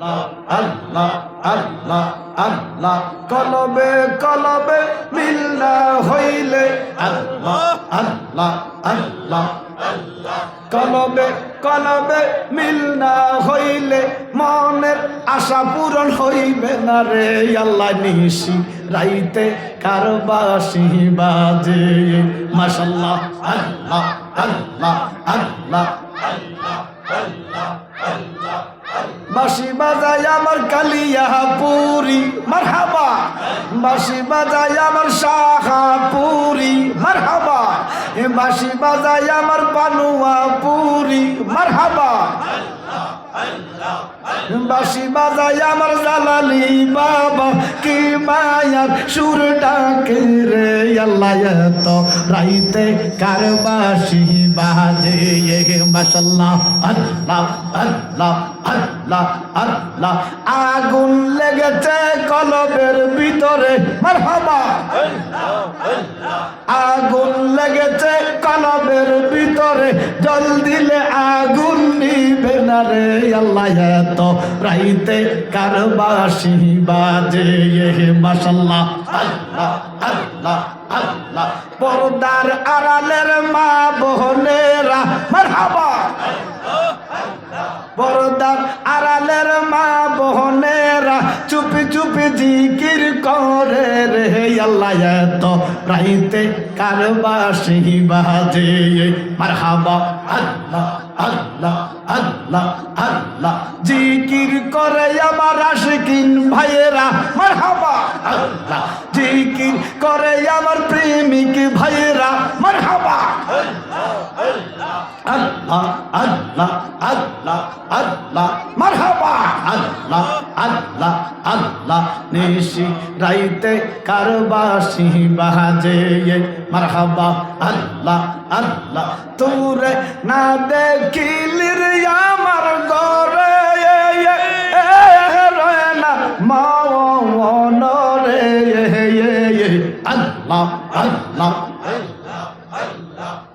আল্লাহ আল্লাহ আল্লাহ কলবে কলবে মিল না হইলে আল্লাহ আল্লাহ আল্লাহ। কলবে কলবে মিল না হইলে মনের আশা পূরণ হইবে না রে। আল্লাহ নিশি রাইতে কারবাসি বাজে। মাশাল্লাহ আল্লাহ আল্লাহ আল্লাহ। বাসি বাজায় আমার কালিয়া পুরি মারহাবা। বাসি বাজায় আমার শাখা পুরি মারহাবা। এ বাসি বাজায় আমার পানুয়া পুরি মারহাবা। বাসি বাজায় আমার জালালি বাবা, কি মায়ার সুর ডাকে রে আল্লাহ এত রাইতে কার বাসি বাজে এ মাশাল্লাহ, আল্লাহ আল্লাহ আল্লাহ আল্লাহ। আগুন লেগেছে কলবের ভিতরে, মারহাবা। আগুন লেগেছে কলবের ভিতরে, জল দিলে আগুন নিবে না রে আল্লাহ, এত রাইতে কারবাসি বাজে এ মাশাল্লাহ, আল্লাহ আল্লাহ আল্লাহ। পর্দার আড়ালের মা বোনেরা জিকির করে রে আল্লাহ, এত রাইতে কারবাসি বাজে। মারহাবা, আল্লাহ আল্লাহ আল্লাহ আল্লাহ। জিকির করে আমার আশিকিন ভাইয়েরা, মারহাবা, আল্লাহ। জিকির করে আমার প্রেমিক ভাইয়েরা মারহাবা। আল্লাহ আল্লাহ আল্লাহ আল্লাহ। মারহাবা। আল্লাহ আল্লাহ আল্লাহ। নিশি রাইতে কারবাসি বাজে মারহাবা। আল্লাহ আল্লাহ। তোরে না দেখিলি রে আমার গরে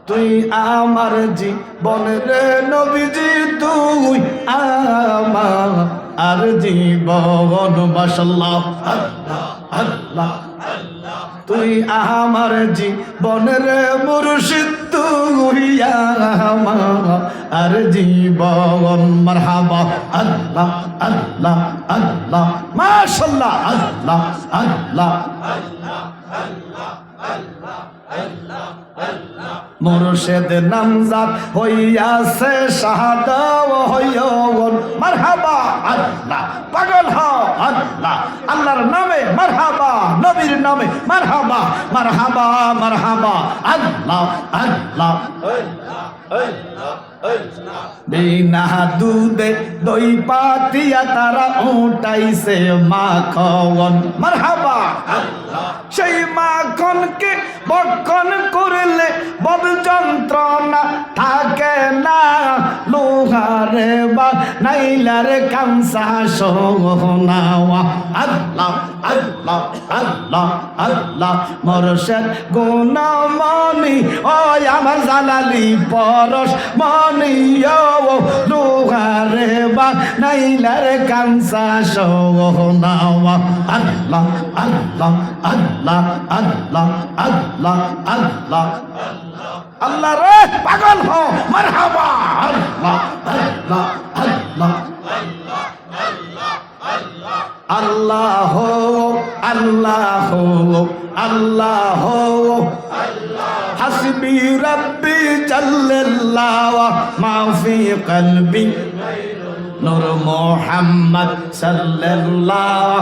তুই আমার জীবন রে নবীজি, তুই আমার আর জীবন, মাশাল্লাহ। আল্লাহ আল্লাহ তুই আমার জীবন রে মুর্শিদ, তুই আমার আর জীবন, মারহাবা। আল্লাহ আল্লাহ আল্লাহ, মাশাল্লাহ আল্লাহ আল্লাহ। মুর্শেদ নামজাদ হইয়াছে শাহাদ হইয়ন মারহাবা, আল্লাহ, পাগল হ, আল্লাহ। আল্লাহর নামে মারহাবা, নবীর নামে মারহাবা। মারহাবা মারহাবা, আল্লাহ আল্লাহ। বিনা দুধে দই পাতিয়া তারা উঠাইছে মাখন। মারহাবা সেই মাখনকে বক্ষণ বদ যন্ত্রণা থাকে না। লোহারে বা নাইলার কামসা সোনাওয়া আল্লাহ আল্লাহ আল্লাহ আল্লাহ, মরশেদ গুণমণি ও আমার জালালি পরশ মনি ও লোহারে বা নাইলার কামসা সোনাওয়া আল্লাহ আল্লাহ আল্লাহ আল্লাহ আল্লাহ আল্লাহ। আল্লাহ রে পাগল হো মারহাবা। আল্লাহ আল্লাহ আল্লাহ। আল্লাহ আল্লাহ আল্লাহ। হাসবি রব্বি জাল্লাল্লাহ মা ফি কলবি। নূর মোহাম্মদ সাল্লাল্লাহ